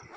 Woo!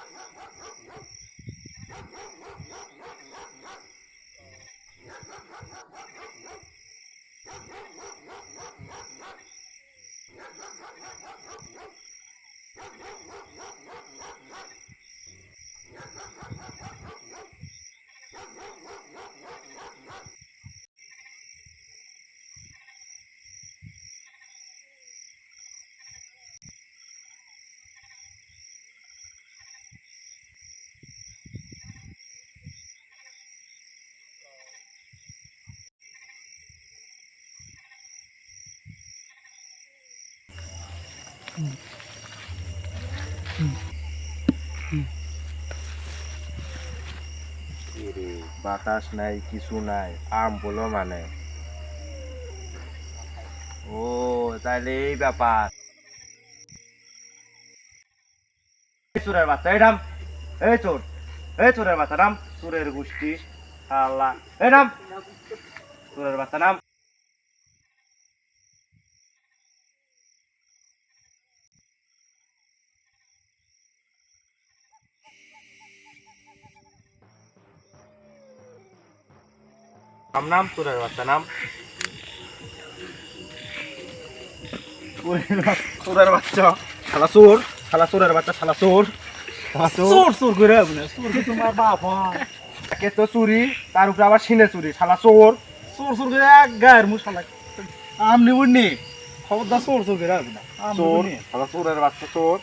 বাতাস নাই, কিছু নাই, আম বলো মানে। ও তাহলে এই ব্যাপার। চোরের বাচ্চা, এই নাম, এই চোর, এই চোরের বাচ্চা নাম চোরের গোষ্ঠী। আল্লাহ, এই নাম, চোরের বাচ্চা নাম। নাম নাম চোরের বাচ্চা নাম। চোরের বাচ্চা শালা চোর শালা চোরের বাচ্চা শালা চোর শালা চোর চোর চোর করে আপনি চোর কি তোমার বাপ একে তো চুরি তার উপরে আবার সিনে চুরি। শালা চোর চোর চোর করে এক গায়ের মুশালা আমনি উঠনি খবরদার চোর চোর করে আপনি চোর শালা চোরের বাচ্চা চোর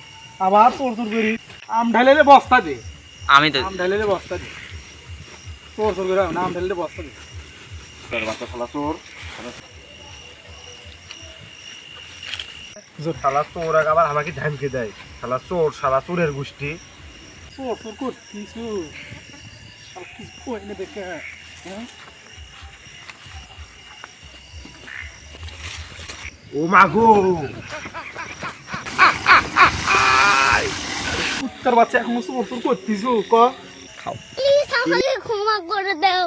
আবার চোর চোর করি। আম ঢাইলে বস্তা দে। আমি তো আম ঢাইলে বস্তা দে। চোর চোর করে আম ঢাইলে বস্তা দে। চোরের বাচ্চা শালা চোর শালা চোর আবার আমাকে ধামকে দেয়। শালা চোর শালা চোরের গোষ্ঠী। চোর চোর কর কিছু কিছু কই না দেখে হ্যাঁ? ও মাগো! উত্তর বাচ্চা এখন চোর চোর করতিস ক? প্লিজ ক্ষমা করে দাও